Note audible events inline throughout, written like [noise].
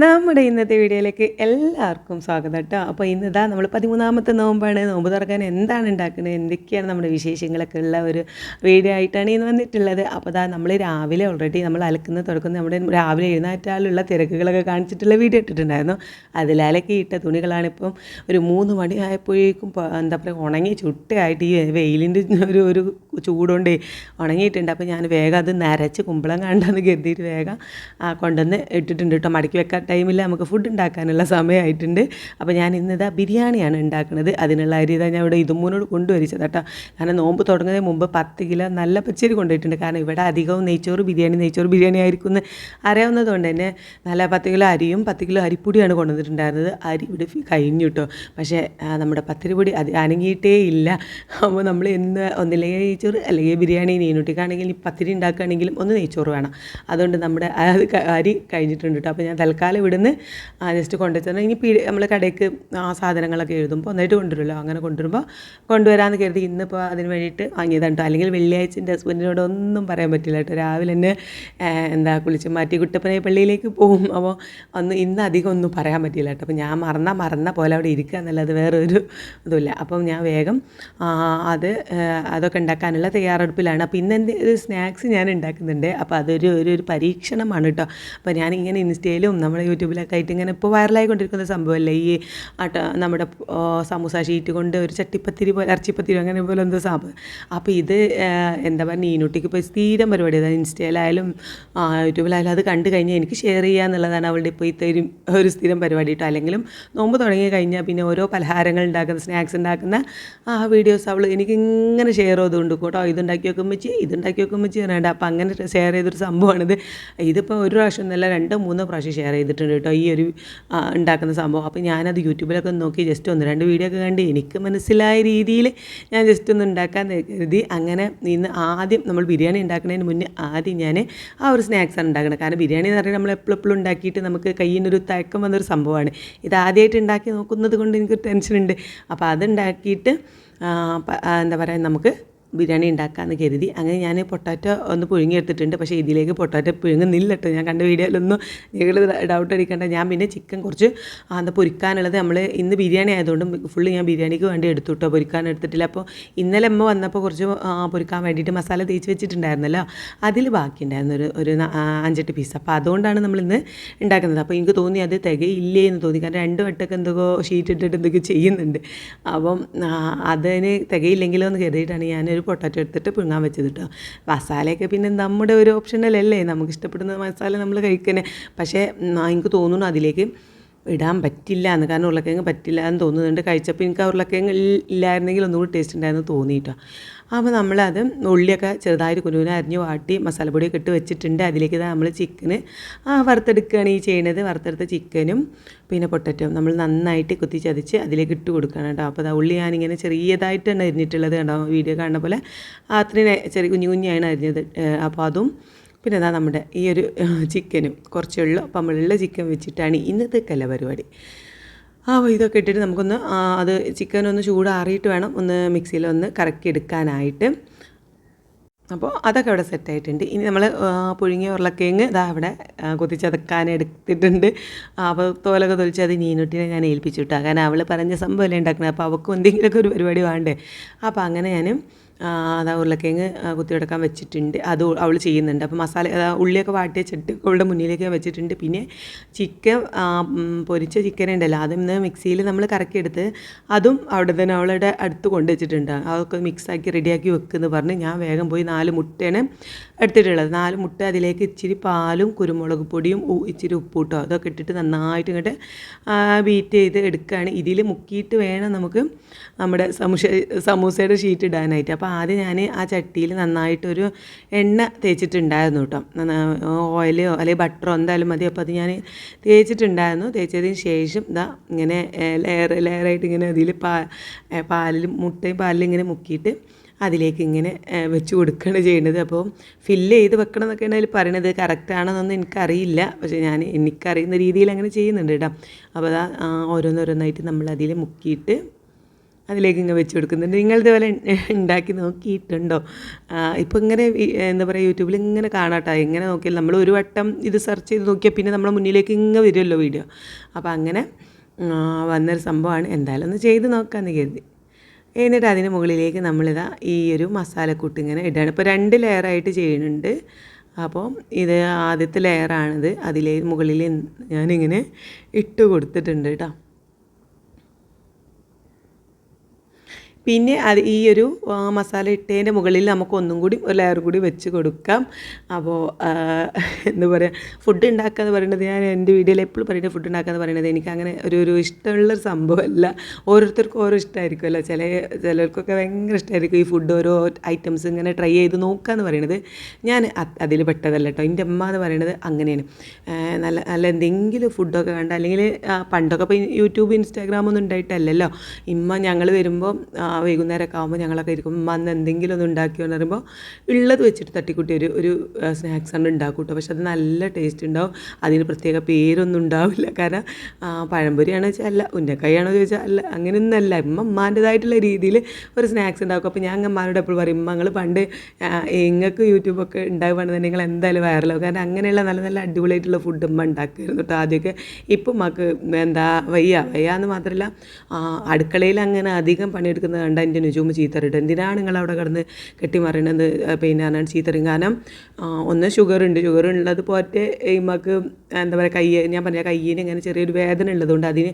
നമ്മുടെ ഇന്നത്തെ വീഡിയോയിലേക്ക് എല്ലാവർക്കും സ്വാഗതം കേട്ടോ. അപ്പോൾ ഇന്ന് ഇതാ നമ്മൾ പതിമൂന്നാമത്തെ നോമ്പാണ്. നോമ്പ് തുറക്കാൻ എന്താണ് ഉണ്ടാക്കുന്നത് എന്തൊക്കെയാണ് നമ്മുടെ വിശേഷങ്ങളൊക്കെ ഉള്ള ഒരു വീഡിയോ ആയിട്ടാണ് ഇന്ന് വന്നിട്ടുള്ളത്. അപ്പോൾ ഇതാ നമ്മൾ രാവിലെ ഓൾറെഡി നമ്മൾ അലക്കുന്ന തുടക്കുന്ന നമ്മുടെ രാവിലെ എഴുന്നേറ്റാലുള്ള തിരക്കുകളൊക്കെ കാണിച്ചിട്ടുള്ള വീഡിയോ ഇട്ടിട്ടുണ്ടായിരുന്നു. അതിലലക്കി ഇട്ട തുണികളാണ് തുണികളാണിപ്പം ഒരു മൂന്ന് മണി ആയപ്പോഴേക്കും എന്താ പറയുക ഉണങ്ങി ചുട്ടയായിട്ട് ഈ വെയിലിന്റെ ഒരു ഒരു ചൂടുകൊണ്ട് ഉണങ്ങിയിട്ടുണ്ട്. അപ്പോൾ ഞാൻ വേഗം അത് നരച്ച് കുമ്പളം കണ്ടെന്ന് കരുതിയിട്ട് വേഗം കൊണ്ടുവന്ന് ഇട്ടിട്ടുണ്ട് കേട്ടോ. മടക്കി വെക്കാൻ ടൈമിൽ നമുക്ക് ഫുഡ് ഉണ്ടാക്കാനുള്ള സമയമായിട്ടുണ്ട്. അപ്പോൾ ഞാൻ ഇന്നിതാ ബിരിയാണിയാണ് ഉണ്ടാക്കുന്നത്. അതിനുള്ള അരി ഇതാ ഞാൻ ഇവിടെ ഇതുമൂനോട് കൊണ്ടുവരിച്ചത് കേട്ടോ കാരണം നോമ്പ് തുടങ്ങുന്നതിന് മുമ്പ് പത്ത് കിലോ നല്ല പച്ചരി കൊണ്ടുപോയിട്ടുണ്ട് കാരണം ഇവിടെ അധികവും നെയ്ച്ചോറ് ബിരിയാണി നെയ്ച്ചോറ് ബിരിയാണി ആയിരിക്കും എന്ന് അറിയാവുന്നതുകൊണ്ട് തന്നെ നല്ല പത്ത് കിലോ അരിയും പത്ത് കിലോ അരിപ്പൊടിയാണ് കൊണ്ടുവന്നിട്ടുണ്ടായിരുന്നത്. അരി ഇവിടെ കഴിഞ്ഞു കേട്ടോ പക്ഷേ നമ്മുടെ പത്തിരിപ്പൊടി അത് അനങ്ങിയിട്ടേ ഇല്ല. അപ്പോൾ നമ്മൾ എന്ന് ഒന്നില്ലെങ്കിൽ നെയ്ച്ചോറ് അല്ലെങ്കിൽ ബിരിയാണി നീനൂട്ടിക്കാണെങ്കിൽ പത്തിരി ഉണ്ടാക്കുകയാണെങ്കിലും ഒന്ന് നെയ്ച്ചോറ് വേണം. അതുകൊണ്ട് നമ്മുടെ അത് അരി കഴിഞ്ഞിട്ടുണ്ട് കേട്ടോ അപ്പോൾ ഞാൻ തൽക്കാലം ഇവിടുന്ന് ജസ്റ്റ് കൊണ്ടുവച്ചാൽ ഇനി പീ നമ്മൾ കടയ്ക്ക് ആ സാധനങ്ങളൊക്കെ എഴുതുമ്പോൾ ഒന്നായിട്ട് കൊണ്ടുവരുമല്ലോ. അങ്ങനെ കൊണ്ടുവരുമ്പോൾ കൊണ്ടുവരാമെന്ന് കരുതി ഇന്നിപ്പോൾ അതിന് വേണ്ടിയിട്ട് വാങ്ങിയതാണ് കേട്ടോ അല്ലെങ്കിൽ വെള്ളിയാഴ്ച എന്റെ ഹസ്ബൻഡിനോട് ഒന്നും പറയാൻ പറ്റില്ല കേട്ടോ രാവിലെ തന്നെ എന്താ കുളിച്ച് മാറ്റി കുട്ടപ്പനെ പള്ളിയിലേക്ക് പോകും അപ്പോൾ ഒന്ന് ഇന്ന് അധികം ഒന്നും പറയാൻ പറ്റില്ല കേട്ടോ അപ്പോൾ ഞാൻ മറന്നാൽ മറന്ന പോലെ അവിടെ ഇരിക്കുക എന്നല്ലാതെ വേറെ ഒരു ഇതുമില്ല. അപ്പം ഞാൻ വേഗം അത് അതൊക്കെ ഉണ്ടാക്കാനുള്ള തയ്യാറെടുപ്പിലാണ്. അപ്പോൾ ഇന്ന് എന്റെ ഒരു സ്നാക്സ് ഞാൻ ഉണ്ടാക്കുന്നുണ്ട്. അപ്പോൾ അതൊരു ഒരു ഒരു പരീക്ഷണമാണ് കേട്ടോ അപ്പോൾ ഞാൻ ഇങ്ങനെ ഇൻസ്റ്റയിലും നമ്മുടെ യൂട്യൂബിലൊക്കെ ആയിട്ട് ഇങ്ങനെ ഇപ്പോൾ വൈറലായിക്കൊണ്ടിരിക്കുന്ന സംഭവമല്ലേ ഈ ആട്ട നമ്മുടെ സമൂസ ഷീറ്റ് കൊണ്ട് ഒരു ചട്ടിപ്പത്തിരി പോലെ ഇറച്ചിപ്പത്തിരി അങ്ങനെ പോലെ എന്തോ സംഭവം അപ്പോൾ ഇത് എന്താ പറയുക നീനുട്ടിക്ക് ഇപ്പോൾ സ്ഥിരം പരിപാടി. അതായത് ഇൻസ്റ്റയിലായാലും യൂട്യൂബിലായാലും അത് കണ്ടു കഴിഞ്ഞാൽ എനിക്ക് ഷെയർ ചെയ്യുക എന്നുള്ളതാണ് അവളുടെ ഇപ്പോൾ ഇത്തരം ഒരു സ്ഥിരം പരിപാടി കേട്ടോ. അല്ലെങ്കിലും നോമ്പ് തുടങ്ങി കഴിഞ്ഞാൽ പിന്നെ ഓരോ പലഹാരങ്ങൾ ഉണ്ടാക്കുന്ന സ്നാക്സ് ഉണ്ടാക്കുന്ന ആ വീഡിയോസ് അവൾ എനിക്ക് ഇങ്ങനെ ഷെയർ ചെയ്തുകൊണ്ട് കേട്ടോ. ഇതുണ്ടാക്കി വെക്കുമ്പോൾ ഇതുണ്ടാക്കി വെക്കുമ്പോൾ വേണ്ട അപ്പോൾ അങ്ങനെ ഷെയർ ചെയ്തൊരു സംഭവമാണിത് ഇതിപ്പോൾ ഒരു പ്രാവശ്യം എന്നല്ല രണ്ടോ മൂന്നോ പ്രാവശ്യം ഷെയർ ചെയ്തിട്ടുണ്ട് കേട്ടോ ഈ ഒരു ഉണ്ടാക്കുന്ന സംഭവം. അപ്പോൾ ഞാനത് യൂട്യൂബിലൊക്കെ നോക്കി ജസ്റ്റ് ഒന്ന് രണ്ട് വീഡിയോ ഒക്കെ കണ്ട് എനിക്ക് മനസ്സിലായ രീതിയിൽ ഞാൻ ജസ്റ്റ് ഒന്ന് ഉണ്ടാക്കാൻ കരുതി. അങ്ങനെ ഇന്ന് ആദ്യം നമ്മൾ ബിരിയാണി ഉണ്ടാക്കുന്നതിന് മുന്നേ ആദ്യം ഞാൻ ആ ഒരു സ്നാക്സാണ് ഉണ്ടാക്കുന്നത്. കാരണം ബിരിയാണി എന്ന് പറയുന്നത് നമ്മൾ എപ്പോഴും ഉണ്ടാക്കിയിട്ട് നമുക്ക് കയ്യിനൊരു തയക്കം വന്നൊരു സംഭവമാണ്. ഇത് ആദ്യമായിട്ട് ഉണ്ടാക്കി നോക്കുന്നത് കൊണ്ട് എനിക്ക് ടെൻഷനുണ്ട് അപ്പോൾ അതുണ്ടാക്കിയിട്ട് എന്താ പറയുക നമുക്ക് ബിരിയാണി ഉണ്ടാക്കാമെന്ന് കരുതി. അങ്ങനെ ഞാൻ പൊട്ടാറ്റോ ഒന്ന് പുഴുങ്ങിയെടുത്തിട്ടുണ്ട്. പക്ഷേ ഇതിലേക്ക് പൊട്ടാറ്റോ പുഴുങ്ങുന്നില്ലട്ടോ. ഞാൻ കണ്ട വീഡിയോയിലൊന്നും നിങ്ങൾ ഡൗട്ട് അടിക്കേണ്ട. ഞാൻ പിന്നെ ചിക്കൻ കുറച്ച് അത് പൊരിക്കാനുള്ളത് നമ്മൾ ഇന്ന് ബിരിയാണി ആയതുകൊണ്ട് ഫുള്ള് ഞാൻ ബിരിയാണിക്ക് വേണ്ടി എടുത്തു കേട്ടോ പൊരിക്കാൻ എടുത്തിട്ടില്ല. അപ്പോൾ ഇന്നലെ അമ്മ വന്നപ്പോൾ കുറച്ച് പൊരിക്കാൻ വേണ്ടിയിട്ട് മസാല തേച്ച് വെച്ചിട്ടുണ്ടായിരുന്നല്ലോ. അതിൽ ബാക്കിയുണ്ടായിരുന്നു ഒരു ഒരു അഞ്ചെട്ട് പീസ് അപ്പോൾ അതുകൊണ്ടാണ് നമ്മൾ ഇന്ന് ഉണ്ടാക്കുന്നത്. അപ്പോൾ എനിക്ക് തോന്നി അത് തികയില്ലേ എന്ന് തോന്നി. കാരണം രണ്ട് വട്ടമൊക്കെ എന്തൊക്കെ ഷീറ്റ് ഇട്ടിട്ട് എന്തൊക്കെ ചെയ്യുന്നുണ്ട്. അപ്പം അതിന് തികയില്ലെങ്കിലോ എന്ന് കരുതിയിട്ടാണ് ഞാനൊരു പൊട്ടാറ്റോ എടുത്തിട്ട് പുഴുങ്ങാൻ വെച്ചത് കേട്ടോ മസാലയൊക്കെ പിന്നെ നമ്മുടെ ഒരു ഓപ്ഷനലല്ലേ നമുക്ക് ഇഷ്ടപ്പെടുന്ന മസാല നമ്മൾ കഴിക്കണേ. പക്ഷേ എനിക്ക് തോന്നുന്നു അതിലേക്ക് ഇടാൻ പറ്റില്ല എന്ന് കാരണം ഉരുളക്കിഴങ്ങ് പറ്റില്ല എന്ന് തോന്നുന്നുണ്ട്. കഴിച്ചപ്പോൾ എനിക്ക് ആ ഉരുളക്കിഴങ്ങ് ഇല്ലായിരുന്നെങ്കിൽ ഒന്നുകൂടി ടേസ്റ്റ് ഉണ്ടായിരുന്നു തോന്നി കേട്ടോ അപ്പോൾ നമ്മളത് ഉള്ളിയൊക്കെ ചെറുതായിട്ട് കുനുകുന അരിഞ്ഞ് വാട്ടി മസാലപ്പൊടിയൊക്കെ ഇട്ട് വെച്ചിട്ടുണ്ട്. അതിലേക്ക് നമ്മൾ ചിക്കന് വറുത്തെടുക്കുകയാണ് ഈ ചെയ്യുന്നത് വറുത്തെടുത്ത ചിക്കനും പിന്നെ പൊട്ടറ്റോ നമ്മൾ നന്നായിട്ട് കുത്തി ചതച്ച് അതിലേക്ക് ഇട്ട് കൊടുക്കണം കേട്ടോ. അപ്പോൾ അത് ഉള്ളി ഞാനിങ്ങനെ ചെറിയതായിട്ടാണ് അരിഞ്ഞിട്ടുള്ളത് കേട്ടോ വീഡിയോ കാണുന്ന പോലെ അത്രയും ചെറിയ കുഞ്ഞു കുഞ്ഞാണ് അരിഞ്ഞത്. അപ്പോൾ അതും പിന്നെ ഇതാ നമ്മുടെ ഈ ഒരു ചിക്കനും കുറച്ചുള്ള പമ്മളുള്ള ചിക്കൻ വെച്ചിട്ടാണ് ഇന്നത്തെ കല പരിപാടി അപ്പോൾ ഇതൊക്കെ ഇട്ടിട്ട് നമുക്കൊന്ന് അത് ചിക്കൻ ഒന്ന് ചൂടാറിയിട്ട് വേണം ഒന്ന് മിക്സിയിൽ ഒന്ന് കറക്കി എടുക്കാനായിട്ട് അപ്പോൾ അതൊക്കെ അവിടെ സെറ്റായിട്ടുണ്ട് ഇനി നമ്മൾ പുഴുങ്ങിയ ഉരുളക്കിഴങ്ങ് ഇതാ അവിടെ ആ, എടുത്തിട്ടുണ്ട്. ആ, അപ്പോൾ തോലൊക്കെ തൊലിച്ച് അത് നീനുട്ടിനെ ഞാൻ ഏൽപ്പിച്ചു കാരണം അവൾ പറഞ്ഞ സംഭവമല്ലേ ഉണ്ടാക്കുന്നത് അപ്പോൾ അവൾക്കും എന്തെങ്കിലുമൊക്കെ ഒരു പരിപാടി വേണ്ടേ. അപ്പോൾ അങ്ങനെ ഞാൻ അതാ ഉരുളക്കിഴങ്ങ് കുത്തിയെടുക്കാൻ വെച്ചിട്ടുണ്ട്. അത് അവൾ ചെയ്യുന്നുണ്ട്. അപ്പോൾ മസാല ഉള്ളിയൊക്കെ വാട്ടിയ വെച്ചിട്ട് അവളുടെ മുന്നിലേക്ക് വെച്ചിട്ടുണ്ട്. പിന്നെ ചിക്കൻ പൊരിച്ച ചിക്കൻ ഉണ്ടല്ലോ അതും ഇന്ന് മിക്സിയിൽ നമ്മൾ കറക്കിയെടുത്ത് അതും അവിടെ തന്നെ അവളുടെ അടുത്ത് കൊണ്ടു വെച്ചിട്ടുണ്ട്. അതൊക്കെ മിക്സാക്കി റെഡിയാക്കി വെക്കുമെന്ന് പറഞ്ഞ് ഞാൻ വേഗം പോയി നാല് മുട്ടയാണ് എടുത്തിട്ടുള്ളത്. നാല് മുട്ട അതിലേക്ക് ഇച്ചിരി പാലും കുരുമുളക് പൊടിയും ഇച്ചിരി ഉപ്പൂട്ടോ അതൊക്കെ ഇട്ടിട്ട് നന്നായിട്ട് ഇങ്ങോട്ട് ബീറ്റ് ചെയ്ത് എടുക്കുകയാണ് ഇതിൽ മുക്കിയിട്ട് വേണം നമുക്ക് നമ്മുടെ സമൂസ സമൂസയുടെ ഷീറ്റ് ഇടാനായിട്ട്. അപ്പോൾ ആദ്യം ഞാൻ ആ ചട്ടിയിൽ നന്നായിട്ടൊരു എണ്ണ തേച്ചിട്ടുണ്ടായിരുന്നു കേട്ടോ. ഓയിലോ അല്ലെങ്കിൽ ബട്ടറോ എന്തായാലും മതി. അപ്പോൾ അത് ഞാൻ തേച്ചിട്ടുണ്ടായിരുന്നു. തേച്ചതിന് ശേഷം ഇതാ ഇങ്ങനെ ലെയർ ലെയറായിട്ട് ഇങ്ങനെ അതിൽ പാ പാലിൽ മുട്ടയും പാലിൽ ഇങ്ങനെ മുക്കിയിട്ട് അതിലേക്ക് ഇങ്ങനെ വെച്ച് കൊടുക്കുകയാണ് ചെയ്യേണ്ടത് അപ്പോൾ ഫില്ല് ചെയ്ത് വെക്കണം എന്നൊക്കെയാണ് അതിൽ പറയണത് കറക്റ്റാണെന്നൊന്നും എനിക്കറിയില്ല. പക്ഷേ ഞാൻ എനിക്കറിയുന്ന രീതിയിൽ അങ്ങനെ ചെയ്യുന്നുണ്ട് കേട്ടോ. അപ്പോൾ അതാ ഓരോന്നോരോന്നായിട്ട് നമ്മൾ അതിൽ മുക്കിയിട്ട് അതിലേക്ക് ഇങ്ങനെ വെച്ച് കൊടുക്കുന്നുണ്ട്. നിങ്ങൾ ഇതുപോലെ [laughs] ഉണ്ടാക്കി നോക്കിയിട്ടുണ്ടോ? ഇപ്പോൾ ഇങ്ങനെ എന്താ പറയുക യൂട്യൂബിൽ ഇങ്ങനെ കാണാട്ടോ. ഇങ്ങനെ നോക്കിയാൽ നമ്മൾ ഒരു വട്ടം ഇത് സെർച്ച് ചെയ്ത് നോക്കിയാൽ പിന്നെ നമ്മളെ മുന്നിലേക്ക് ഇങ്ങനെ വരുമല്ലോ വീഡിയോ. അപ്പോൾ അങ്ങനെ വന്നൊരു സംഭവമാണ്. എന്തായാലും ഒന്ന് ചെയ്ത് നോക്കാമെന്ന് കരുതി. എന്നിട്ട് അതിന് മുകളിലേക്ക് നമ്മളിതാ ഈ ഒരു മസാലക്കൂട്ട് ഇങ്ങനെ ഇടുകയാണ് ഇപ്പോൾ രണ്ട് ലെയറായിട്ട് ചെയ്യുന്നുണ്ട്. അപ്പോൾ ഇത് ആദ്യത്തെ ലെയറാണിത് അതിലെ മുകളിൽ ഞാനിങ്ങനെ ഇട്ട് കൊടുത്തിട്ടുണ്ട് കേട്ടോ. പിന്നെ അത് ഈ ഒരു മസാല ഇട്ടതിന്റെ മുകളിൽ നമുക്ക് ഒന്നും കൂടി ഒരു ലെയർ കൂടി വെച്ച് കൊടുക്കാം. അപ്പോൾ എന്താ പറയുക ഫുഡ് ഉണ്ടാക്കുക എന്ന് പറയുന്നത് ഞാൻ എന്റെ വീഡിയോയിൽ എപ്പോഴും പറയുന്നത് ഫുഡ് ഉണ്ടാക്കുക എന്ന് പറയുന്നത് എനിക്ക് അങ്ങനെ ഒരു ഒരു ഇഷ്ടമുള്ളൊരു സംഭവമല്ല. ഓരോരുത്തർക്കും ഓരോ ഇഷ്ടമായിരിക്കുമല്ലോ ചില ചിലർക്കൊക്കെ ഭയങ്കര ഇഷ്ടമായിരിക്കും ഈ ഫുഡ് ഓരോ ഐറ്റംസ് ഇങ്ങനെ ട്രൈ ചെയ്ത് നോക്കുക എന്ന് പറയുന്നത് ഞാൻ അതിൽ പെട്ടതല്ല കേട്ടോ എന്റെ അമ്മ എന്ന് പറയുന്നത് അങ്ങനെയാണ്. നല്ല നല്ല എന്തെങ്കിലും ഫുഡൊക്കെ കണ്ട അല്ലെങ്കിൽ പണ്ടൊക്കെ ഇപ്പോൾ യൂട്യൂബ് ഇൻസ്റ്റാഗ്രാം ഒന്നും ഉണ്ടായിട്ടല്ലല്ലോ. ഇമ്മ ഞങ്ങൾ വരുമ്പോൾ വൈകുന്നേരമൊക്കെ ആകുമ്പോൾ ഞങ്ങളൊക്കെ ഇരിക്കും അന്ന് എന്തെങ്കിലും ഒന്ന് ഉണ്ടാക്കിയോ? എന്ന് പറയുമ്പോൾ ഉള്ളത് വെച്ചിട്ട് തട്ടിക്കുട്ടി ഒരു ഒരു സ്നാക്സ് ആണ് ഉണ്ടാക്കും പക്ഷെ അത് നല്ല ടേസ്റ്റ് ഉണ്ടാവും. അതിന് പ്രത്യേക പേരൊന്നും ഉണ്ടാവില്ല. കാരണം പഴംപൊരിയാണ് വെച്ചാൽ അല്ല ഉന്നക്കായാണോ ചോദിച്ചാൽ അല്ല അങ്ങനെയൊന്നും അല്ല. ഇമ്മ ഉമ്മാന്റെതായിട്ടുള്ള രീതിയിൽ ഒരു സ്നാക്സ് ഉണ്ടാക്കും. അപ്പോൾ ഞാൻ അമ്മമാരോട് എപ്പോഴും പറയും ഇമ്മങ്ങൾ പണ്ട് നിങ്ങൾക്ക് യൂട്യൂബൊക്കെ ഉണ്ടാവുകയാണെന്നുണ്ടെങ്കിൽ നിങ്ങൾ എന്തായാലും വൈറലാവും കാരണം അങ്ങനെയുള്ള നല്ല നല്ല അടിപൊളിയായിട്ടുള്ള ഫുഡ് ഉമ്മ ഉണ്ടാക്കിയിരുന്നു കേട്ടോ ആദ്യമൊക്കെ. ഇപ്പം മക്ക് എന്താ വയ്യ വയ്യ എന്ന് മാത്രമല്ല അടുക്കളയിൽ അങ്ങനെ അധികം പണിയെടുക്കുന്നത് കണ്ട എന്റെ നുജൂമ് ചീത്തറിട്ട് എന്തിനാണ് നിങ്ങൾ അവിടെ കിടന്ന് കെട്ടിമറിയണത്? പിന്നെ പറഞ്ഞാൽ ചീത്തറിയും. കാരണം ഒന്ന് ഷുഗർ ഉണ്ട് ഷുഗർ ഉള്ളത് പോറ്റെ ഇമ്മക്ക് എന്താ പറയുക കയ്യ ഞാൻ പറഞ്ഞ കയ്യിന് ഇങ്ങനെ ചെറിയൊരു വേദന ഉള്ളതുകൊണ്ട് അതിന്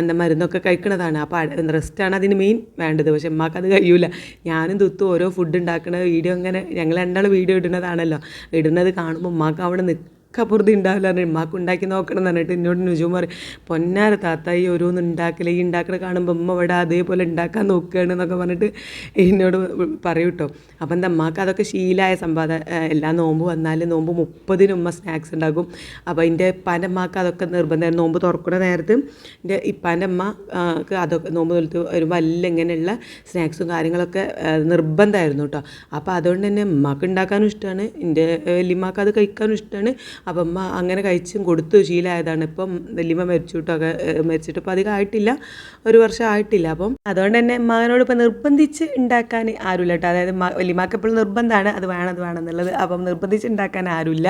എന്താ മരുന്നൊക്കെ കഴിക്കണതാണ്. അപ്പോൾ റെസ്റ്റാണ് അതിന് മെയിൻ വേണ്ടത്. പക്ഷെ ഉമ്മാക്ക് അത് കഴിയൂല. ഞാനും തുത്തും ഓരോ ഫുഡ് ഉണ്ടാക്കുന്ന വീഡിയോ ഇങ്ങനെ ഞങ്ങൾ രണ്ടാൾ വീഡിയോ ഇടുന്നതാണല്ലോ. ഇടുന്നത് കാണുമ്പോൾ ഉമ്മാക്ക് അവിടെ നിൽക്കുക കപ്പുറത്ത് ഉണ്ടാവില്ല എന്ന് ഉമ്മാക്ക് ഉണ്ടാക്കി നോക്കണം എന്ന് പറഞ്ഞിട്ട് എന്നോട് നുജു പറയും പൊന്നാര താത്ത ഈ ഓരോന്ന് ഉണ്ടാക്കില്ല ഈ ഉണ്ടാക്കണ കാണുമ്പോൾ ഉമ്മ ഇവിടെ അതേപോലെ ഉണ്ടാക്കാൻ നോക്കുകയാണ് എന്നൊക്കെ പറഞ്ഞിട്ട് എന്നോട് പറയും കേട്ടോ അപ്പം എന്താ അമ്മയ്ക്ക് അതൊക്കെ ശീലമായ സംഭവം എല്ലാ നോമ്പ് വന്നാലും നോമ്പ് മുപ്പതിന് ഉമ്മ സ്നാക്സ് ഉണ്ടാക്കും. അപ്പോൾ എന്റെ ഇപ്പാന്റെ അമ്മയ്ക്ക് അതൊക്കെ നിർബന്ധമായിരുന്നു നോമ്പ് തുറക്കുന്ന നേരത്ത് എന്റെ ഇപ്പാന്റെ അമ്മയ്ക്ക് അതൊക്കെ നോമ്പ് തൊലത്ത് വരുമ്പോൾ എല്ലാം ഇങ്ങനെയുള്ള സ്നാക്സും കാര്യങ്ങളൊക്കെ നിർബന്ധമായിരുന്നു കേട്ടോ അപ്പോൾ അതുകൊണ്ട് തന്നെ ഉമ്മാക്ക് ഉണ്ടാക്കാനും ഇഷ്ടമാണ് എന്റെ വലിയമ്മക്ക് അത് കഴിക്കാനും ഇഷ്ടമാണ് അപ്പം അമ്മ അങ്ങനെ കഴിച്ചും കൊടുത്തു ശീലമായതാണ് ഇപ്പം വലിയമ്മ മരിച്ചു കേട്ടോ മരിച്ചിട്ട് ഇപ്പം അധികം ആയിട്ടില്ല. ഒരു വർഷം ആയിട്ടില്ല. അപ്പം അതുകൊണ്ട് തന്നെ മകനോട് ഇപ്പം നിർബന്ധിച്ച് ഉണ്ടാക്കാൻ ആരുമില്ല കേട്ടോ. അതായത് വലിയമാക്ക് എപ്പോഴും നിർബന്ധമാണ് അത് വേണം അത് വേണം എന്നുള്ളത്. അപ്പം നിർബന്ധിച്ച് ഉണ്ടാക്കാൻ ആരുമില്ല.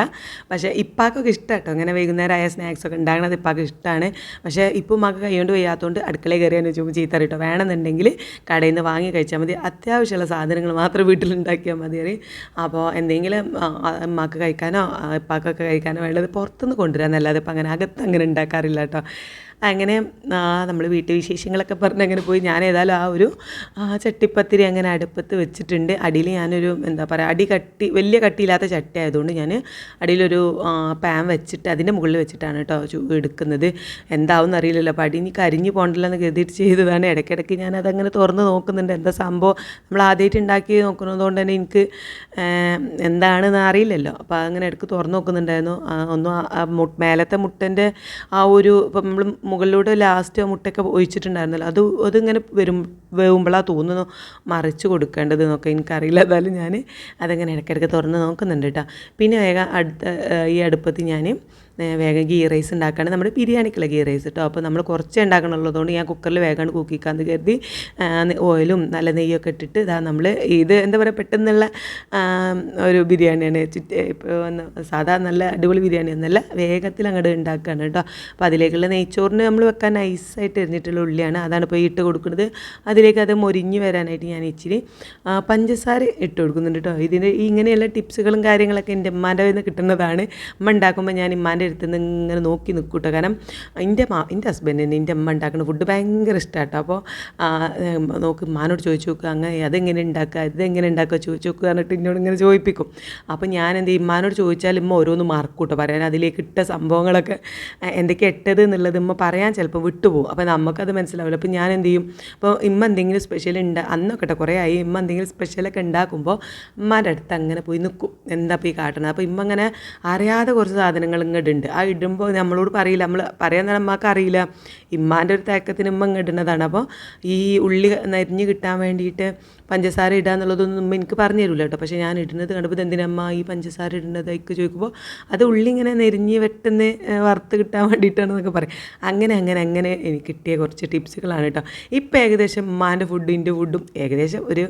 പക്ഷേ ഇപ്പാക്കൊക്കെ ഇഷ്ടം കേട്ടോ. അങ്ങനെ വൈകുന്നേരം ആയ സ്നാക്സ് ഒക്കെ ഉണ്ടാകുന്നത് ഇപ്പാക്ക് ഇഷ്ടമാണ് പക്ഷേ ഇപ്പം മക കൈകൊണ്ട് വയ്യാത്തതുകൊണ്ട് അടുക്കളയിൽ കയറിയാന്ന് വെച്ചുമ്പോൾ ചീത്ത കേട്ടോ. വേണമെന്നുണ്ടെങ്കിൽ കടയിൽ നിന്ന് വാങ്ങി കഴിച്ചാൽ മതി. അത്യാവശ്യമുള്ള സാധനങ്ങൾ മാത്രം വീട്ടിലുണ്ടാക്കിയാൽ മതി അപ്പോൾ എന്തെങ്കിലും അമ്മയ്ക്ക് കഴിക്കാനോ ഇപ്പാക്കൊക്കെ കഴിക്കാനോ വേണ്ടത് പുറത്തുനിന്ന് കൊണ്ടുവരാമെന്നല്ലാതെ ഇപ്പം അങ്ങനെ അകത്ത് അങ്ങനെ ഉണ്ടാക്കാറില്ല കേട്ടോ. അങ്ങനെ നമ്മൾ വീട്ടുവിശേഷങ്ങളൊക്കെ പറഞ്ഞ് അങ്ങനെ പോയി. ഞാൻ ഏതായാലും ആ ഒരു ചട്ടിപ്പത്തിരി അങ്ങനെ അടുപ്പത്ത് വെച്ചിട്ടുണ്ട്. അടിയിൽ ഞാനൊരു എന്താ പറയുക അടി കട്ടി വലിയ കട്ടിയില്ലാത്ത ചട്ടി ആയതുകൊണ്ട് ഞാൻ അടിയിലൊരു പാൻ വെച്ചിട്ട് അതിന്റെ മുകളിൽ വെച്ചിട്ടാണ് കേട്ടോ എടുക്കുന്നത്. എന്താവും അറിയില്ലല്ലോ. അപ്പോൾ അടി ഇനി കരിഞ്ഞു പോകണ്ടല്ലോ എന്ന് കരുതിയിട്ട് ചെയ്തതാണ്. ഇടയ്ക്കിടയ്ക്ക് ഞാൻ അതങ്ങനെ തുറന്ന് നോക്കുന്നുണ്ട്. എന്താ സംഭവം? നമ്മൾ ആദ്യമായിട്ട് ഉണ്ടാക്കി നോക്കുന്നതുകൊണ്ട് തന്നെ എനിക്ക് എന്താണെന്ന് അറിയില്ലല്ലോ. അപ്പോൾ അങ്ങനെ ഇടയ്ക്ക് തുറന്ന് നോക്കുന്നുണ്ടായിരുന്നു. ഒന്നും മേലത്തെ മുട്ടന്റെ ആ ഒരു ഇപ്പം നമ്മൾ മുകളിലൂടെ ലാസ്റ്റ് മുട്ടയൊക്കെ ഒഴിച്ചിട്ടുണ്ടായിരുന്നല്ലോ. അത് അതിങ്ങനെ വരും വേവുമ്പോഴാണ് തോന്നുന്നു മറിച്ച് കൊടുക്കേണ്ടത് എന്നൊക്കെ എനിക്കറിയില്ല. എന്നാലും ഞാൻ അതങ്ങനെ ഇടയ്ക്കിടയ്ക്ക് തുറന്ന് നോക്കുന്നുണ്ട് കേട്ടോ പിന്നെ വേഗം അടുത്ത ഈ അടുപ്പത്ത് ഞാൻ വേഗം ഗീ റൈസ് ഉണ്ടാക്കുകയാണ് നമ്മുടെ ബിരിയാണിക്കുള്ള ഗീ റൈസ് കേട്ടോ അപ്പോൾ നമ്മൾ കുറച്ചേ ഉണ്ടാക്കണുള്ളതുകൊണ്ട് ഞാൻ കുക്കറിൽ വേഗം കുക്കിക്കാന്ന് കരുതി ഓയിലും നല്ല നെയ്യൊക്കെ ഇട്ടിട്ട് ഇതാ നമ്മൾ ഇത് എന്താ പറയുക പെട്ടെന്നുള്ള ഒരു ബിരിയാണിയാണ് ഇപ്പോൾ സാധാ നല്ല അടിപൊളി ബിരിയാണി ഒന്നല്ല വേഗത്തിൽ അങ്ങോട്ട് ഉണ്ടാക്കുകയാണ് കേട്ടോ അപ്പോൾ അതിലേക്കുള്ള നെയ്ച്ചോറിന് നമ്മൾ വെക്കാൻ നൈസായിട്ട് എറിഞ്ഞിട്ടുള്ള ഉള്ളിയാണ് അതാണ് ഇപ്പോൾ ഇട്ട് കൊടുക്കുന്നത്. അതിലേക്ക് അത് മൊരിഞ്ഞ് വരാനായിട്ട് ഞാൻ ഇച്ചിരി പഞ്ചസാര ഇട്ട് കൊടുക്കുന്നുണ്ട് കേട്ടോ ഇതിന് ഇങ്ങനെയുള്ള ടിപ്സുകളും കാര്യങ്ങളൊക്കെ എന്റെ ഉമ്മാന്റെ നിന്ന് കിട്ടുന്നതാണ്. അമ്മ ഉണ്ടാക്കുമ്പോൾ ഞാൻ ഇമ്മാന്റെ അടുത്ത് നിന്ന് ഇങ്ങനെ നോക്കി നിൽക്കും കേട്ടോ കാരണം എന്റെ മാ എന്റെ ഹസ്ബൻഡിന് എന്റെ അമ്മ ഉണ്ടാക്കുന്ന ഫുഡ് ഭയങ്കര ഇഷ്ടമാട്ടോ അപ്പോൾ നോക്ക് മാനോട് ചോദിച്ചു നോക്കുക അങ്ങനെ അതെങ്ങനെ ഉണ്ടാക്കുക ഇതെങ്ങനെ ഉണ്ടാക്കുക ചോദിച്ചു നോക്കുക എന്നിട്ട് എന്നോട് ഇങ്ങനെ ചോദിപ്പിക്കും. അപ്പോൾ ഞാൻ എന്ത് ചെയ്യും? ഇമ്മാനോട് ചോദിച്ചാൽ ഇമ്മ ഓരോന്ന് മാർക്ക് കൂട്ടോ പറയാൻ അതിലേക്ക് ഇട്ട സംഭവങ്ങളൊക്കെ എന്തൊക്കെ ഇട്ടത് എന്നുള്ളത് ഇമ്മ പറയാൻ ചിലപ്പോൾ വിട്ടുപോകും. അപ്പോൾ നമുക്കത് മനസ്സിലാവില്ല. അപ്പോൾ ഞാൻ എന്ത് ചെയ്യും? അപ്പോൾ ഇമ്മ എന്തെങ്കിലും സ്പെഷ്യൽ ഉണ്ട് അന്നൊക്കെ കുറേ ആയി ഇമ്മ എന്തെങ്കിലും സ്പെഷ്യലൊക്കെ ഉണ്ടാക്കുമ്പോൾ ഇമ്മാന്റെ അടുത്ത് അങ്ങനെ പോയി നിൽക്കും എന്താ പോയി കാട്ടണം അപ്പോൾ ഇമ്മ അങ്ങനെ അറിയാതെ കുറച്ച് സാധനങ്ങൾ ഇങ്ങോട്ട് ഇടലുണ്ട് ആ ഇടുമ്പോൾ നമ്മളോട് പറയില്ല. നമ്മൾ പറയാൻ നമ്മൾക്ക് അറിയില്ല. ഇമ്മാന്റെ ഒരു തേക്കത്തിന് അങ്ങ് ഇടുന്നതാണ്. അപ്പോൾ ഈ ഉള്ളി നരിഞ്ഞ് കിട്ടാൻ വേണ്ടിയിട്ട് പഞ്ചസാര ഇടുക എന്നുള്ളതൊന്നും ഉമ്മ എനിക്ക് പറഞ്ഞു തരില്ല കേട്ടോ. പക്ഷേ ഞാൻ ഇടുന്നത് കണ്ടപ്പോൾ എന്തിനമ്മ ഈ പഞ്ചസാര ഇടുന്നത് ഒക്കെ ചോദിക്കുമ്പോൾ അത് ഉള്ളി ഇങ്ങനെ നെരിഞ്ഞ് വെട്ടുന്ന വറുത്ത് കിട്ടാൻ വേണ്ടിയിട്ടാണെന്നൊക്കെ പറയും. അങ്ങനെ അങ്ങനെ അങ്ങനെ എനിക്ക് കിട്ടിയ കുറച്ച് ടിപ്സുകളാണ് കേട്ടോ. ഇപ്പോൾ ഏകദേശം ഉമ്മാന്റെ ഫുഡും എന്റെ ഫുഡും ഏകദേശം ഒരു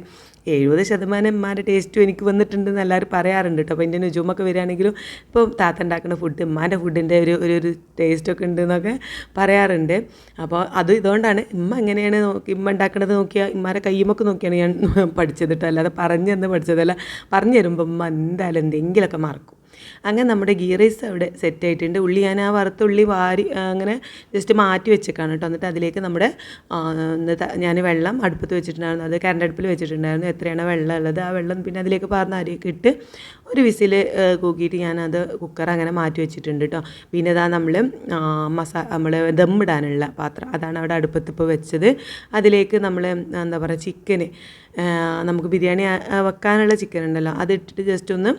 എഴുപത് ശതമാനം ഉമ്മാന്റെ ടേസ്റ്റും എനിക്ക് വന്നിട്ടുണ്ടെന്ന് എല്ലാവരും പറയാറുണ്ട് കേട്ടോ അപ്പോൾ എന്റെ നുജുമൊക്കെ വരികയാണെങ്കിലും ഇപ്പോൾ താത്ത ഉണ്ടാക്കുന്ന ഫുഡ് ഉമ്മാന്റെ ഫുഡിന്റെ ഒരു ഒരു ഒരു ടേസ്റ്റൊക്കെ ഉണ്ട് എന്നൊക്കെ പറയാറുണ്ട്. അപ്പോൾ അത് ഇതുകൊണ്ടാണ് ഉമ്മ എങ്ങനെയാണ് നോക്കി ഉമ്മ ഉണ്ടാക്കുന്നത് നോക്കിയാൽ ഉമ്മാരെ കയ്യുമൊക്കെ നോക്കിയാണ് ഞാൻ പഠിച്ചത് കേട്ടോ അല്ലാതെ പറഞ്ഞു തന്ന് പഠിച്ചതല്ല. പറഞ്ഞു തരുമ്പോൾ ഉമ്മ എന്തായാലും എന്തെങ്കിലുമൊക്കെ മറക്കും. അങ്ങനെ നമ്മുടെ ഗീ റൈസ് അവിടെ സെറ്റ് ആയിട്ടുണ്ട്. ഉള്ളി ഞാൻ ആ വറുത്ത ഉള്ളി വാരി അങ്ങനെ ജസ്റ്റ് മാറ്റി വെച്ചേക്കാണ് കേട്ടോ. എന്നിട്ട് അതിലേക്ക് നമ്മുടെ ഞാൻ വെള്ളം അടുപ്പത്ത് വെച്ചിട്ടുണ്ടായിരുന്നു. അത് കറണ്ട് അടുപ്പിൽ വെച്ചിട്ടുണ്ടായിരുന്നു. എത്രയാണ് വെള്ളം ഉള്ളത്. ആ വെള്ളം പിന്നെ അതിലേക്ക് പറഞ്ഞ അരിയൊക്കെ ഇട്ട് ഒരു വിസിൽ കൂക്കിയിട്ട് ഞാനത് കുക്കർ അങ്ങനെ മാറ്റി വെച്ചിട്ടുണ്ട് കേട്ടോ. പിന്നെ ഇതാ നമ്മൾ മസാ നമ്മൾ ഇടാനുള്ള പാത്രം. അതാണ് അവിടെ അടുപ്പത്ത് ഇപ്പോൾ വെച്ചത്. അതിലേക്ക് നമ്മൾ എന്താ പറയുക ചിക്കന് നമുക്ക് ബിരിയാണി വെക്കാനുള്ള ചിക്കൻ ഉണ്ടല്ലോ. അതിട്ടിട്ട് ജസ്റ്റ് ഒന്ന്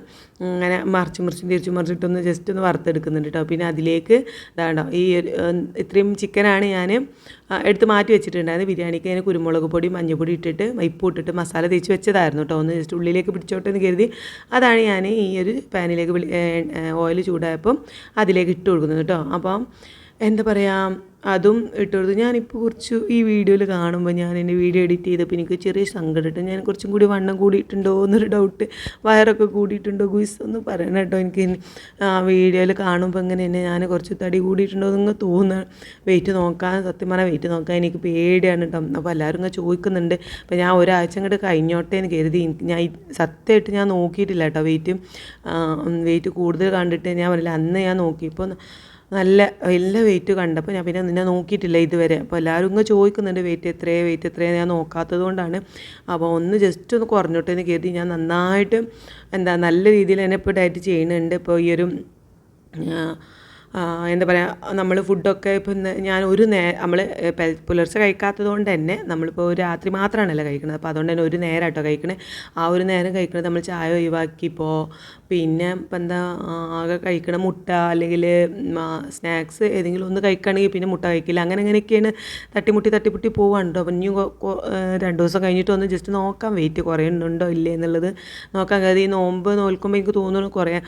ഇങ്ങനെ മറിച്ച് മറിച്ച് തിരിച്ചു മറിച്ചിട്ടൊന്ന് ജസ്റ്റ് ഒന്ന് വറുത്തെടുക്കുന്നുണ്ട് കേട്ടോ പിന്നെ അതിലേക്ക് ഇതാണ്ടോ ഈ ഇത്രയും ചിക്കനാണ് ഞാൻ എടുത്ത് മാറ്റി വെച്ചിട്ടുണ്ടായിരുന്നു. ബിരിയാണിക്ക് അതിന് കുരുമുളക് പൊടി മഞ്ഞൾപ്പൊടി ഇട്ടിട്ട് ഉപ്പ് ഇട്ടിട്ട് മസാല തേച്ച് വെച്ചതായിരുന്നു കേട്ടോ ഒന്ന് ജസ്റ്റ് ഉള്ളിലേക്ക് പിടിച്ചോട്ടെ എന്ന് കരുതി. അതാണ് ഞാൻ ഈ ഒരു പാനിലേക്ക് ഓയിൽ ചൂടായപ്പം അതിലേക്ക് ഇട്ട് കൊടുക്കുന്നത് കേട്ടോ അപ്പം എന്താ പറയുക അതും ഇട്ട് കൊടുത്തു. ഞാനിപ്പോൾ കുറച്ച് ഈ വീഡിയോയിൽ കാണുമ്പോൾ ഞാൻ എന്റെ വീഡിയോ എഡിറ്റ് ചെയ്തപ്പോൾ എനിക്ക് ചെറിയ സങ്കടം ഞാൻ കുറച്ചും കൂടി വണ്ണം കൂടിയിട്ടുണ്ടോ എന്നൊരു ഡൗട്ട് വയറൊക്കെ കൂടിയിട്ടുണ്ടോ ഗുയിസ് ഒന്ന് പറയണം കേട്ടോ എനിക്ക്. ആ വീഡിയോയിൽ കാണുമ്പോൾ ഇങ്ങനെ എന്നെ ഞാൻ കുറച്ച് തടി കൂടിയിട്ടുണ്ടോ എന്ന് തോന്നുന്നു വെയിറ്റ് നോക്കാൻ സത്യം പറഞ്ഞാൽ വെയിറ്റ് നോക്കാൻ എനിക്ക് പേടിയാണ് കേട്ടോ. അപ്പോൾ എല്ലാവരും ഇങ്ങനെ ചോദിക്കുന്നുണ്ട്. അപ്പോൾ ഞാൻ ഒരാഴ്ച അങ്ങോട്ട് കഴിഞ്ഞോട്ടെ എന്ന് കരുതി. ഞാൻ സത്യമായിട്ട് ഞാൻ നോക്കിയിട്ടില്ല കേട്ടോ വെയിറ്റ് വെയിറ്റ് കൂടുതൽ കണ്ടിട്ട് ഞാൻ പറയില്ല അന്ന് ഞാൻ നോക്കിയപ്പോൾ നല്ല വലിയ വെയിറ്റ് കണ്ടപ്പോൾ ഞാൻ പിന്നെ നിന്നെ നോക്കിയിട്ടില്ല ഇതുവരെ. അപ്പോൾ എല്ലാവരും ഇങ്ങനെ ചോദിക്കുന്നുണ്ട് വെയിറ്റ് എത്രയാണ് വെയിറ്റ് എത്രയാണ് ഞാൻ നോക്കാത്തത് കൊണ്ടാണ്. അപ്പോൾ ഒന്ന് ജസ്റ്റ് ഒന്ന് കുറഞ്ഞോട്ടെ എന്ന് കരുതി ഞാൻ നന്നായിട്ട് എന്താ നല്ല രീതിയിൽ തന്നെ ഇപ്പോൾ ഡയറ്റ് ചെയ്യുന്നുണ്ട്. ഇപ്പോൾ ഈ ഒരു എന്താ പറയുക നമ്മൾ ഫുഡൊക്കെ ഇപ്പം ഞാൻ ഒരു നേ നമ്മൾ പുലർച്ചെ കഴിക്കാത്തത് കൊണ്ട് തന്നെ നമ്മളിപ്പോൾ രാത്രി മാത്രമാണല്ലോ കഴിക്കുന്നത് അപ്പോൾ അതുകൊണ്ട് തന്നെ ഒരു നേരം കേട്ടോ കഴിക്കണേ. ആ ഒരു നേരം കഴിക്കണത് നമ്മൾ ചായ ഒഴിവാക്കിപ്പോൾ പിന്നെ ഇപ്പം എന്താ ആകെ കഴിക്കണ മുട്ട അല്ലെങ്കിൽ സ്നാക്സ് ഏതെങ്കിലും ഒന്ന് കഴിക്കുകയാണെങ്കിൽ പിന്നെ മുട്ട കഴിക്കില്ല. അങ്ങനെ അങ്ങനെയൊക്കെയാണ് തട്ടിമുട്ടി തട്ടിമുട്ടി പോവാണ്ടോ. അപ്പം ഇനി രണ്ട് ദിവസം കഴിഞ്ഞിട്ട് ഒന്ന് ജസ്റ്റ് നോക്കാം. വെയിറ്റ് കുറയുന്നുണ്ടോ ഇല്ലേ എന്നുള്ളത് നോക്കാൻ കാര്യം ഈ നോമ്പ് നോൽക്കുമ്പോൾ എനിക്ക് തോന്നുന്നു കുറയാം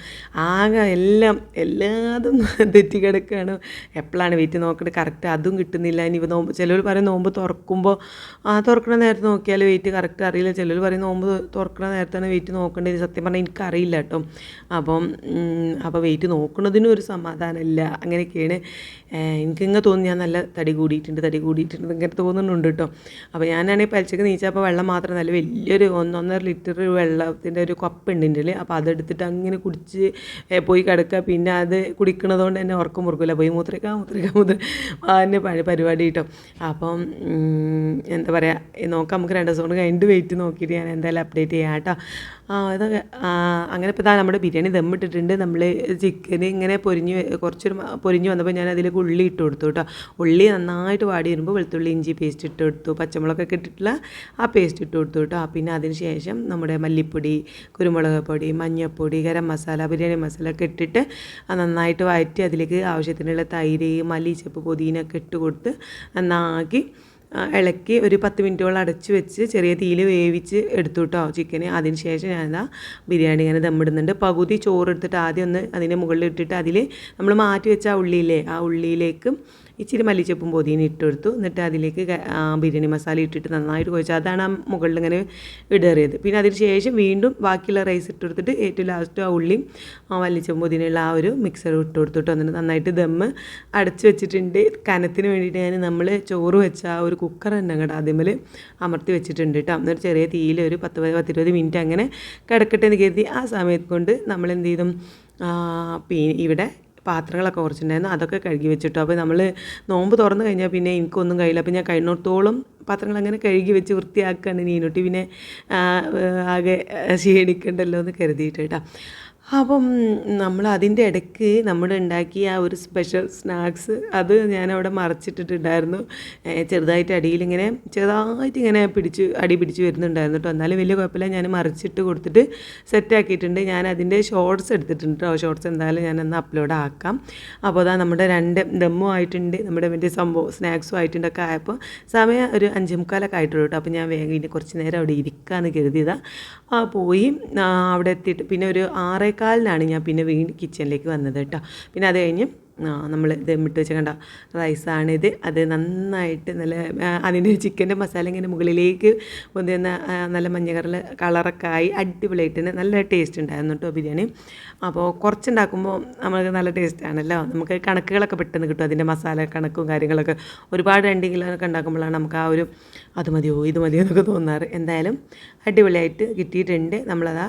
ആകെ എല്ലാം എല്ലാതും തെറ്റി കിടക്കുകയാണ് എപ്പോഴാണ് വെയിറ്റ് നോക്കേണ്ടത് കറക്റ്റ് അതും കിട്ടുന്നില്ല. ഇനി ഇപ്പോൾ നോമ്പ് ചിലർ പറയും നോമ്പ് തുറക്കുമ്പോൾ ആ തുറക്കണ നേരത്ത് നോക്കിയാൽ വെയിറ്റ് കറക്റ്റ് അറിയില്ല. ചിലർ പറയും നോമ്പ് തുറക്കണ നേരത്താണ് വെയിറ്റ് നോക്കേണ്ടത്. സത്യം പറഞ്ഞാൽ എനിക്കറിയില്ല കേട്ടോ. അപ്പം അപ്പോൾ വെയിറ്റ് നോക്കുന്നതിനും ഒരു സമാധാനമില്ല അങ്ങനെയൊക്കെയാണ്. എനിക്കിങ്ങനെ തോന്നി ഞാൻ നല്ല തടി കൂടിയിട്ടുണ്ട് തടി കൂടിയിട്ടുണ്ട് ഇങ്ങനെ തോന്നുന്നുണ്ട് കേട്ടോ. അപ്പോൾ ഞാനാണെങ്കിൽ പലിച്ചക്ക് നീച്ചപ്പോൾ വെള്ളം മാത്രം നല്ല വലിയൊരു ഒന്നൊന്നര ലിറ്റർ വെള്ളത്തിന്റെ ഒരു കപ്പ് ഉണ്ട് അപ്പോൾ അതെടുത്തിട്ട് അങ്ങനെ കുടിച്ച് പോയി കിടക്കുക. പിന്നെ അത് കുടിക്കണതുകൊണ്ട് തന്നെ ഉറക്കം മുറുക്കില്ല പോയി മൂത്രിക്ക മൂത്രിക്ക മൂത്ര അതിന്റെ പഴയ പരിപാടി കിട്ടും അപ്പം എന്താ പറയുക നോക്കാം നമുക്ക് രണ്ട് ദിവസം കൊണ്ട് കഴിഞ്ഞിട്ട് വെയിറ്റ് നോക്കിയിട്ട് ഞാൻ എന്തായാലും അപ്ഡേറ്റ് ചെയ്യാം കേട്ടോ ആ, അങ്ങനെ ഇപ്പോൾ ഇതാ നമ്മുടെ ബിരിയാണി ദമ്മിട്ടിട്ടുണ്ട്. നമ്മൾ ചിക്കൻ ഇങ്ങനെ പൊരിഞ്ഞ് കുറച്ചൊരു പൊരിഞ്ഞ് വന്നപ്പോൾ ഞാൻ അതിലേക്ക് ഉള്ളി ഇട്ട് കൊടുത്തു കേട്ടോ. ഉള്ളി നന്നായിട്ട് വാടി വരുമ്പോൾ വെളുത്തുള്ളി ഇഞ്ചി പേസ്റ്റ് ഇട്ട് കൊടുത്തു. പച്ചമുളകൊക്കെ ഇട്ടിട്ടുള്ള ആ പേസ്റ്റ് ഇട്ട് കൊടുത്തു കേട്ടോ. പിന്നെ അതിന് ശേഷം നമ്മുടെ മല്ലിപ്പൊടി കുരുമുളക് പൊടി മഞ്ഞൾപ്പൊടി ഗരം മസാല ബിരിയാണി മസാല ഒക്കെ ഇട്ടിട്ട് നന്നായിട്ട് വഴറ്റി അതിലേക്ക് ആവശ്യത്തിനുള്ള തൈര് മല്ലിച്ചപ്പ് പുതിനൊക്കെ ഇട്ട് കൊടുത്ത് നന്നാക്കി ഇളക്കി ഒരു പത്ത് മിനിറ്റോളം അടച്ച് വെച്ച് ചെറിയ തീയിൽ വേവിച്ച് എടുത്തു കേട്ടോ ചിക്കന് അതിന് ശേഷം ഞാൻ എന്താ ബിരിയാണി ഇങ്ങനെ ദമ്മിടുന്നുണ്ട് പകുതി ചോറ് എടുത്തിട്ട് ആദ്യം ഒന്ന് അതിന്റെ മുകളിൽ ഇട്ടിട്ട് അതിൽ നമ്മൾ മാറ്റി വെച്ച ആ ഉള്ളിയില്ലേ ആ ഉള്ളിയിലേക്ക് ഇച്ചിരി മല്ലിച്ചപ്പും പൊതിയും ഇട്ടെടുത്തു. എന്നിട്ട് അതിലേക്ക് ബിരിയാണി മസാല ഇട്ടിട്ട് നന്നായിട്ട് കുഴച്ചു. അതാണ് ആ മുകളിൽ ഇങ്ങനെ ഇടേറിയത്. പിന്നെ അതിന് ശേഷം വീണ്ടും ബാക്കിയുള്ള റൈസ് ഇട്ടെടുത്തിട്ട് ഏറ്റവും ലാസ്റ്റ് ആ ഉള്ളിയും ആ മല്ലിച്ചപ്പും പൊതിനുള്ള ആ ഒരു മിക്സർ ഇട്ട് കൊടുത്തിട്ട് എന്നിട്ട് നന്നായിട്ട് ദമ്മ് അടച്ച് വെച്ചിട്ടുണ്ട്. കനത്തിന് വേണ്ടിയിട്ട് ഞാൻ നമ്മൾ ചോറ് വെച്ച ആ ഒരു കുക്കർ തന്നെ അങ്ങോട്ട് ആദ്യമേൽ അമർത്തി വെച്ചിട്ടുണ്ട് കേട്ടോ അന്നൊരു ചെറിയ തീയിൽ ഒരു പത്ത് പത്തിരുപത് മിനിറ്റ് അങ്ങനെ കിടക്കട്ടെ എന്ന് കരുതി ആ സമയത്ത് കൊണ്ട് നമ്മൾ എന്ത് ചെയ്തും ഇവിടെ പാത്രങ്ങളൊക്കെ കുറച്ചിട്ടുണ്ടായിരുന്നു. അതൊക്കെ കഴുകി വെച്ചിട്ടു. അപ്പോൾ നമ്മൾ നോമ്പ് തുറന്നു കഴിഞ്ഞാൽ പിന്നെ എനിക്കൊന്നും കഴിയില്ല. അപ്പോൾ ഞാൻ കഴിഞ്ഞിടത്തോളം പാത്രങ്ങൾ അങ്ങനെ കഴുകി വെച്ച് വൃത്തിയാക്കുകയാണ്. നീനുട്ടി പിന്നെ ആകെ ക്ഷീണിക്കണ്ടല്ലോ എന്ന് കരുതിയിട്ട്. കേട്ടോ അപ്പം നമ്മൾ അതിന്റെ ഇടയ്ക്ക് നമ്മൾ ഉണ്ടാക്കിയ ആ ഒരു സ്പെഷ്യൽ സ്നാക്സ് അത് ഞാനവിടെ മറച്ചിട്ടിട്ടുണ്ടായിരുന്നു. ചെറുതായിട്ട് ചെറുതായിട്ട് അടിയിലിങ്ങനെ ചെറുതായിട്ട് ഇങ്ങനെ പിടിച്ച് അടി പിടിച്ച് വരുന്നുണ്ടായിരുന്നു കേട്ടോ. എന്നാലും വലിയ കുഴപ്പമില്ല. ഞാൻ മറിച്ചിട്ട് കൊടുത്തിട്ട് സെറ്റാക്കിയിട്ടുണ്ട് ഞാൻ അതിന്റെ ഷോർട്സ് എടുത്തിട്ടുണ്ട് കേട്ടോ. ഷോർട്സ് എന്തായാലും ഞാൻ ഒന്ന് അപ്ലോഡ് ആക്കാം. അപ്പോൾ അതാ നമ്മുടെ രണ്ട് ദമ്മും ആയിട്ടുണ്ട്. നമ്മുടെ വലിയ സംഭവം സ്നാക്സും ആയിട്ടുണ്ടൊക്കെ ആയപ്പോൾ സമയം ഒരു അഞ്ചേ മുക്കാലൊക്കെ ആയിട്ടുള്ളൂ കേട്ടോ. അപ്പോൾ ഞാൻ വേഗം കുറച്ച് നേരം അവിടെ ഇരിക്കാമെന്ന് കരുതിയതാണ് പോയി അവിടെ എത്തിയിട്ട് പിന്നെ ഒരു ആറേക്കാലിനാണ് ഞാൻ പിന്നെ വീണ്ടും കിച്ചണിലേക്ക് വന്നത് കേട്ടോ. പിന്നെ അത് കഴിഞ്ഞ് നമ്മൾ ദമ്മിട്ട് വെച്ച കണ്ട റൈസാണിത് അത് നന്നായിട്ട് നല്ല അതിന്റെ ചിക്കന്റെ മസാല ഇങ്ങനെ മുകളിലേക്ക് പൊന്തുന്ന നല്ല മഞ്ഞ കളറൊക്കെ ആയി അടിപൊളിയായിട്ട് തന്നെ നല്ല ടേസ്റ്റ് ഉണ്ടായിരുന്നു കേട്ടോ ബിരിയാണി. അപ്പോൾ കുറച്ചുണ്ടാക്കുമ്പോൾ നമുക്ക് നല്ല ടേസ്റ്റ് ആണല്ലോ. നമുക്ക് കണക്കുകളൊക്കെ പെട്ടെന്ന് കിട്ടും. അതിന്റെ മസാല കണക്കും കാര്യങ്ങളൊക്കെ. ഒരുപാട് രണ്ട് ഒക്കെ ഉണ്ടാക്കുമ്പോഴാണ് നമുക്ക് ആ ഒരു അത് മതിയോ ഇത് മതിയോ എന്നൊക്കെ തോന്നാറ്. എന്തായാലും അടിപൊളിയായിട്ട് കിട്ടിയിട്ടുണ്ട്. നമ്മളത്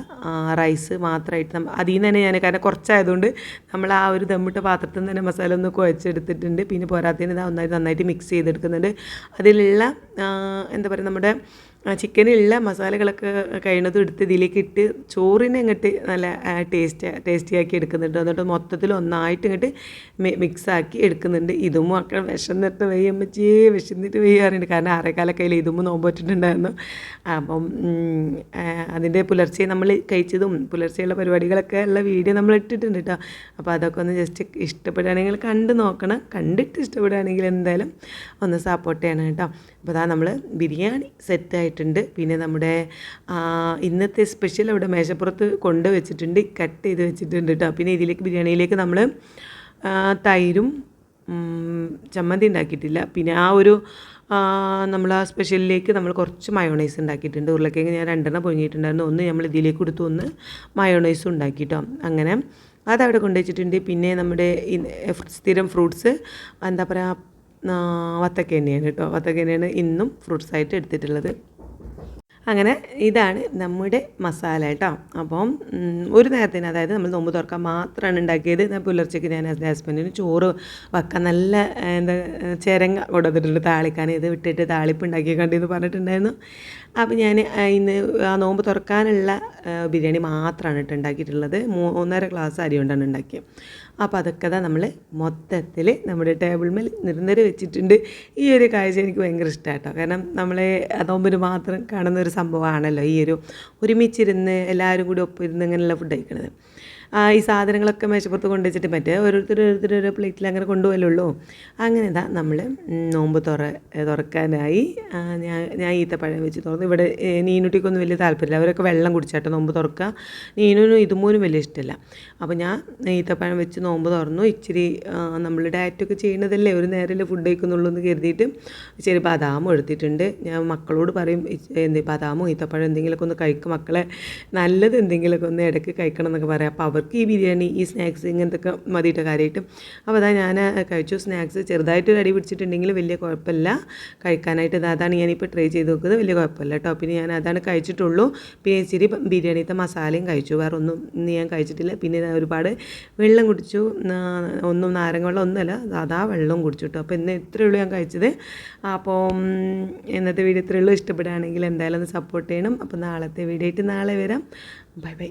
റൈസ് മാത്രമായിട്ട് നമ്മൾ അതിൽ നിന്ന് തന്നെ ഞാൻ കാരണം കുറച്ചായതുകൊണ്ട് നമ്മൾ ആ ഒരു ദമ്മിട്ട പാത്രത്തിൽ നിന്ന് തന്നെ മസാല ഒന്ന് കുഴച്ചെടുത്തിട്ടുണ്ട്. പിന്നെ പോരാത്തതിന് ഇതാ ഒന്നായിട്ട് നന്നായിട്ട് മിക്സ് ചെയ്തെടുക്കുന്നുണ്ട്. അതിലുള്ള എന്താ പറയുക നമ്മുടെ ചിക്കനിലുള്ള മസാലകളൊക്കെ കഴിയുന്നതും എടുത്ത് ഇതിലേക്ക് ഇട്ട് ചോറിനെ ഇങ്ങോട്ട് നല്ല ടേസ്റ്റ് ടേസ്റ്റി ആക്കി എടുക്കുന്നുണ്ട്. എന്നിട്ട് മൊത്തത്തിൽ ഒന്നായിട്ട് ഇങ്ങോട്ട് മിക്സ് ആക്കി എടുക്കുന്നുണ്ട്. ഇതും മക്കൾ വിശന്നിട്ട് വെയ്യമ്മച്ചേ വിശന്നിട്ട് വെയ്യാറുണ്ട് കാരണം ആറേക്കാലൊക്കെ അതിൽ ഇതും നോമ്പിട്ടിട്ടുണ്ടായിരുന്നു അപ്പം ആ, അതിന്റെ പുലർച്ചെ നമ്മൾ കഴിച്ചതും പുലർച്ചെയുള്ള പരിപാടികളൊക്കെ ഉള്ള വീഡിയോ നമ്മൾ ഇട്ടിട്ടുണ്ട് കേട്ടോ. അപ്പോൾ അതൊക്കെ ഒന്ന് ജസ്റ്റ് ഇഷ്ടപ്പെടുകയാണെങ്കിൽ കണ്ട് നോക്കണം. കണ്ടിട്ട് ഇഷ്ടപ്പെടുകയാണെങ്കിൽ എന്തായാലും ഒന്ന് സപ്പോർട്ട് ചെയ്യണം കേട്ടോ. അപ്പോൾ അതാ നമ്മൾ ബിരിയാണി സെറ്റ് ആയിട്ടുണ്ട് പിന്നെ നമ്മുടെ ഇന്നത്തെ സ്പെഷ്യൽ അവിടെ മേശപ്പുറത്ത് കൊണ്ട് വെച്ചിട്ടുണ്ട്. കട്ട് ചെയ്ത് വെച്ചിട്ടുണ്ട് കേട്ടോ പിന്നെ ഇതിലേക്ക് ബിരിയാണിയിലേക്ക് നമ്മൾ തൈരും ചമ്മന്തി ഉണ്ടാക്കിയിട്ടില്ല. പിന്നെ ആ ഒരു നമ്മൾ ആ സ്പെഷ്യലിലേക്ക് നമ്മൾ കുറച്ച് മയോണൈസ് ഉണ്ടാക്കിയിട്ടുണ്ട്. ഉരുളക്കിഴങ്ങ് ഞാൻ രണ്ടെണ്ണം പൊങ്ങിയിട്ടുണ്ടായിരുന്നു ഒന്ന് നമ്മൾ ഇതിലേക്ക് കൊടുത്തു. ഒന്ന് മയോണൈസും ഉണ്ടാക്കിയിട്ടോ അങ്ങനെ അതവിടെ കൊണ്ടുവച്ചിട്ടുണ്ട് പിന്നെ നമ്മുടെ സ്ഥിരം ഫ്രൂട്ട്സ് എന്താ പറയുക വത്തക്കെണ്ണയാണ് കേട്ടോ വത്തക്കെണ്ണയാണ് ഇന്നും ഫ്രൂട്ട്സ് ആയിട്ട് എടുത്തിട്ടുള്ളത്. അങ്ങനെ ഇതാണ് നമ്മുടെ മസാല കേട്ടോ. അപ്പം ഒരു നേരത്തിന് അതായത് നമ്മൾ നോമ്പ് തുറക്കാൻ മാത്രമാണ് ഉണ്ടാക്കിയത്. ഞാൻ പുലർച്ചയ്ക്ക് ഞാൻ എന്റെ ഹസ്ബൻഡിന് ചോറ് വെക്കാൻ നല്ല എന്താ ചേരങ്ങ കൊടുത്തിട്ടുണ്ട് താളിക്കാൻ ഇത് വിട്ടിട്ട് താളിപ്പ് ഉണ്ടാക്കി കണ്ടിന്ന് പറഞ്ഞിട്ടുണ്ടായിരുന്നു. അപ്പോൾ ഞാൻ ഇന്ന് ആ നോമ്പ് തുറക്കാനുള്ള ബിരിയാണി മാത്രമാണ് കേട്ടോ ഉണ്ടാക്കിയിട്ടുള്ളത്. മൂന്നര ഗ്ലാസ് അരി കൊണ്ടാണ് ഉണ്ടാക്കിയത് അപ്പോൾ അതൊക്കെ തന്നെ നമ്മൾ മൊത്തത്തിൽ നമ്മുടെ ടേബിൾ മേൽ നിരന്തരം വെച്ചിട്ടുണ്ട്. ഈ ഒരു കാഴ്ച എനിക്ക് ഭയങ്കര ഇഷ്ടമായിട്ടോ കാരണം നമ്മളെ നോമ്പിന് മാത്രം കാണുന്ന ഒരു സംഭവമാണല്ലോ ഈ ഒരു ഒരുമിച്ചിരുന്ന് എല്ലാവരും കൂടി ഒപ്പം ഇരുന്ന് ഇങ്ങനെയുള്ള ഫുഡ് കഴിക്കണത്. ആ, ഈ സാധനങ്ങളൊക്കെ മേശപ്പുറത്ത് കൊണ്ടുവച്ചിട്ട് മറ്റേ ഓരോരുത്തർ ഓരോരുത്തർ ഓരോ പ്ലേറ്റിൽ അങ്ങനെ കൊണ്ടുപോകലുള്ളൂ. അങ്ങനെ ഇതാ നമ്മൾ നോമ്പ് തുറ തുറക്കാനായി ഞാൻ ഞാൻ ഈത്തപ്പഴം വെച്ച് തുറന്നു. ഇവിടെ നീനുട്ടിക്കൊന്നും വലിയ താല്പര്യമില്ല. അവരൊക്കെ വെള്ളം കുടിച്ചാട്ടോ നോമ്പ് തുറക്കുക നീനുനും ഇതുമോനും വലിയ ഇഷ്ടമില്ല. അപ്പോൾ ഞാൻ ഈത്തപ്പഴം വെച്ച് നോമ്പ് തുറന്നു. ഇച്ചിരി നമ്മൾ ഡയറ്റൊക്കെ ചെയ്യുന്നതല്ലേ ഒരു നേരമല്ലേ ഫുഡ് കഴിക്കുന്നുള്ളൂ എന്ന് കരുതിയിട്ട് ഇച്ചിരി ബദാമും എടുത്തിട്ടുണ്ട്. ഞാൻ മക്കളോട് പറയും എന്ത് ബദാമോ ഈത്തപ്പഴം എന്തെങ്കിലുമൊക്കെ ഒന്ന് കഴിക്കും മക്കളെ. നല്ലത് എന്തെങ്കിലുമൊക്കെ ഒന്ന് ഇടയ്ക്ക് കഴിക്കണം എന്നൊക്കെ പറയാം. അപ്പോൾ അവർക്ക് ഈ ബിരിയാണി ഈ സ്നാക്സ് ഇങ്ങനത്തെ ഒക്കെ മതിയിട്ട് കാര്യമായിട്ട്. അപ്പോൾ അതാ ഞാൻ കഴിച്ചു. സ്നാക്സ് ചെറുതായിട്ട് അടി പിടിച്ചിട്ടുണ്ടെങ്കിൽ വലിയ കുഴപ്പമില്ല. കഴിക്കാനായിട്ട് അതാണ് ഞാനിപ്പോൾ ട്രൈ ചെയ്ത് നോക്കുന്നത്. വലിയ കുഴപ്പമില്ല കേട്ടോ. പിന്നെ ഞാൻ അതാണ് കഴിച്ചിട്ടുള്ളൂ. പിന്നെ ഇച്ചിരി ബിരിയാണിത്തെ മസാലയും കഴിച്ചു. വേറെ ഒന്നും ഞാൻ കഴിച്ചിട്ടില്ല. പിന്നെ ഒരുപാട് വെള്ളം കുടിച്ചു. ഒന്നും നാരങ്ങ വെള്ളം ഒന്നുമല്ല. സാധാ വെള്ളവും കുടിച്ചു കേട്ടോ. അപ്പോൾ ഇന്ന് ഇത്രയേ ഉള്ളൂ ഞാൻ കഴിച്ചത്. അപ്പോൾ ഇന്നത്തെ വീഡിയോ ഇത്രയേ ഉള്ളൂ. ഇഷ്ടപ്പെടുകയാണെങ്കിൽ എന്തായാലും ഒന്ന് സപ്പോർട്ട് ചെയ്യണം. അപ്പോൾ നാളത്തെ വീഡിയോ ആയിട്ട് നാളെ വരാം. Bye bye.